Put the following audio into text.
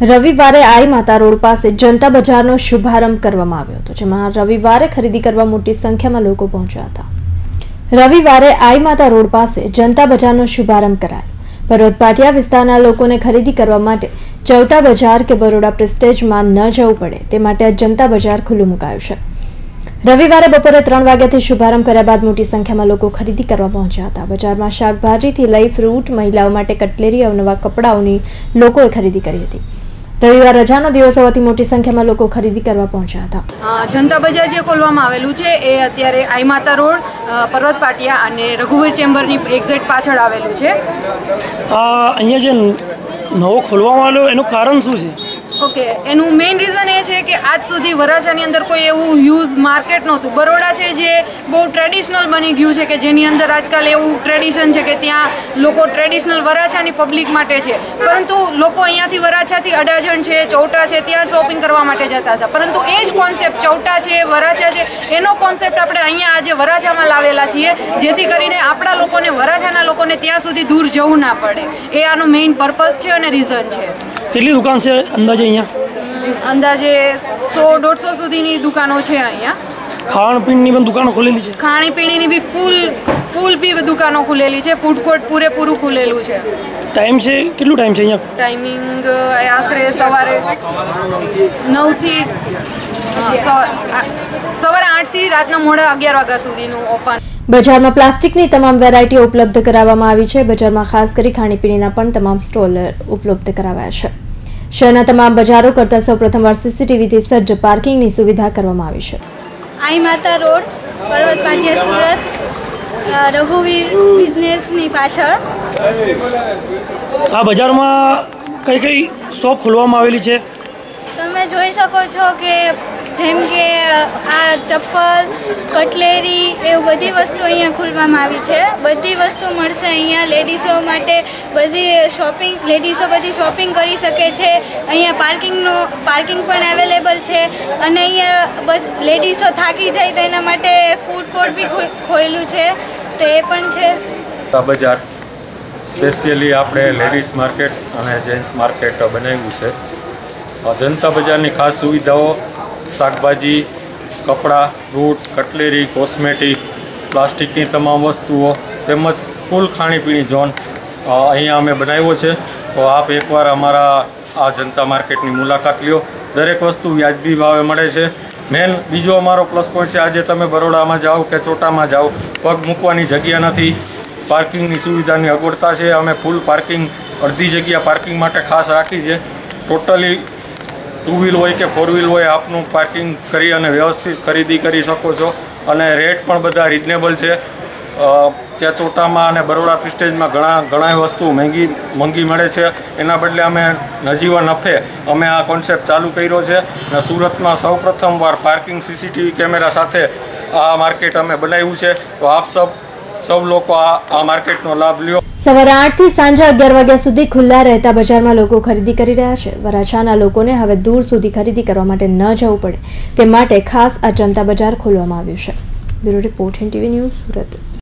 રવિવારે આઈ માતા રોડ પાસે જનતા બજારનો શુભારંભ કરવામાં આવ્યો હતો, જેમાં રવિવારે ખરીદી કરવા મોટી સંખ્યામાં લોકો પહોંચ્યા હતા. રવિવારે આઈ માતા રોડ પાસે જનતા બજારનો શુભારંભ કરાયો. પર્વત પાટિયા વિસ્તારના લોકોને ખરીદી કરવા માટે ચૌટા બજાર કે બરોડા પ્રેસ્ટેજમાં ન જવું પડે, તે માટે આ જનતા બજાર ખુલ્લું મુકાયું છે. રવિવારે બપોરે ત્રણ વાગ્યાથી શુભારંભ કર્યા બાદ મોટી સંખ્યામાં લોકો ખરીદી કરવા પહોંચ્યા હતા. બજારમાં શાકભાજીથી લઈ ફ્રૂટ, મહિલાઓ માટે કટલેરી, અવનવા કપડાઓની લોકોએ ખરીદી કરી હતી. રવિવાર રજાનો દિવસ હોવાથી મોટી સંખ્યામાં લોકો ખરીદી કરવા પહોંચ્યા હતા. જનતા બજાર જે ખોલવામાં આવેલું છે એ અત્યારે આઈ માતા રોડ પર્વત પાટિયા અને રઘુવીર ચેમ્બરની એક્ઝેક્ટ પાછળ આવેલું છે. અહીંયા જે નવો ખોલવામાં આવ્યો એનું કારણ શું છે? ઓકે એનું મેઇન રીઝન એ છે કે આજ સુધી વરાછાની અંદર કોઈ એવું હ્યુઝ માર્કેટ નહોતું. બરોડા છે જે બહુ ટ્રેડિશનલ બની ગયું છે કે જેની અંદર આજકાલ એવું ટ્રેડિશન છે કે ત્યાં લોકો ટ્રેડિશનલ વરાછાની પબ્લિક માટે છે. પરંતુ લોકો અહીંયાથી વરાછાથી અડાજણ છે, ચૌટા છે, ત્યાં શોપિંગ કરવા માટે જતા હતા. પરંતુ એ જ કોન્સેપ્ટ ચૌટા છે, વરાછા છે, એનો કોન્સેપ્ટ આપણે અહીંયા આજે વરાછામાં લાવેલા છીએ, જેથી કરીને આપણા લોકોને, વરાછાના લોકોને ત્યાં સુધી દૂર જવું ના પડે. એ આનો મેઇન પર્પઝ છે અને રીઝન છે. કેટલી દુકાન છે અંદાજે અહીંયા? અંદાજે સો દોઢસો સુધીની દુકાનો છે અહીંયા. ખાણપીણની પણ દુકાનો ખુલેલી છે? ખાણીપીણીની બી ફૂલ ફૂલ બી દુકાનો ખુલેલી છે. ફૂડ કોર્ટ પૂરેપૂરું ખુલેલું છે. ટાઈમ છે? કેટલું ટાઈમ છે અહીંયા? ટાઈમિંગ આશરે સવારે નવથી સવારે આઠથી રાતના મોડા અગિયાર વાગ્યા સુધીનું ઓપન બજારમાં પ્લાસ્ટિકની તમામ વેરાયટીઓ ઉપલબ્ધ કરાવવામાં આવી છે. બજારમાં ખાસ કરી ખાણીપીણીના પણ તમામ સ્ટોલ ઉપલબ્ધ કરાવાયા છે. શહેરના તમામ બજારો કરતા સૌ પ્રથમવાર સીસીટીવીથી સજ્જ પાર્કિંગની સુવિધા કરવામાં આવી છે. આઈ માતા રોડ પર્વત પાટિયા સુરત રઘુવીર બિઝનેસની પાછળ. આ બજારમાં કઈ કઈ શોપ ખોલવામાં આવેલી છે? તમે જોઈ શકો છો કે જેમ કે આ ચપ્પલ, કટલેરી એવું બધી વસ્તુ અહીંયા ખોલવામાં આવી છે. બધી વસ્તુ મળશે અહીંયા. લેડીઝો માટે બધી શોપિંગ લેડીઝો બધી શોપિંગ કરી શકે છે. અહીંયા પાર્કિંગનો, પાર્કિંગ પણ અવેલેબલ છે. અને અહીંયા લેડીઝો થાકી જાય તો એના માટે ફૂડ કોર્ટ બી ખોલ્યું છે. તો એ પણ છે. બજાર સ્પેશિયલી આપણે લેડીઝ માર્કેટ અને જેન્ટ્સ માર્કેટ બનાવ્યું છે. જનતા બજારની ખાસ સુવિધાઓ શાકભાજી, કપડાં ફ્રૂટ કટલેરી, કોસ્મેટિક, પ્લાસ્ટિકની તમામ વસ્તુઓ તેમજ ફૂલ ખાણીપીણી ઝોન અહીંયા અમે બનાવ્યો છે. તો આપ એકવાર અમારા આ જનતા માર્કેટની મુલાકાત લ્યો. દરેક વસ્તુ વ્યાજબી ભાવે મળે છે. મેન બીજો અમારો પ્લસ પોઈન્ટ છે, આજે તમે બરોડામાં જાઓ કે ચોટામાં જાઓ, પગ મૂકવાની જગ્યા નથી. પાર્કિંગની સુવિધાની અગવડતા છે. અમે ફૂલ પાર્કિંગ, અડધી જગ્યા પાર્કિંગ માટે ખાસ રાખી છે. ટોટલી ટુ વ્હીલ હોય કે ફોર વ્હીલ હોય આપનું પાર્કિંગ કરી અને વ્યવસ્થિત ખરીદી કરી શકો છો. અને રેટ પણ બધા રિઝનેબલ છે. ત્યાં ચોટામાં અને બરોડા પ્રિસ્ટેજમાં ઘણા ઘણા વસ્તુ મહેંગી મોંઘી મળે છે. એના બદલે અમે નજીવા નફે અમે આ કોન્સેપ્ટ ચાલુ કર્યો છે. અને સુરતમાં સૌ પ્રથમવાર પાર્કિંગ સીસીટીવી કેમેરા સાથે આ માર્કેટ અમે બનાવ્યું છે. તો આપ સૌ સૌ લોકો આ માર્કેટનો લાભ લ્યો. સવારે આઠથી સાંજે અગિયાર વાગ્યા સુધી ખુલ્લા રહેતા બજારમાં લોકો ખરીદી કરી રહ્યા છે. વરાછાના લોકોને હવે દૂર સુધી ખરીદી કરવા માટે ન જવું પડે. તે માટે ખાસ આ જનતા બજાર ખોલવામાં આવ્યું છે. Bureau report TV news Surat.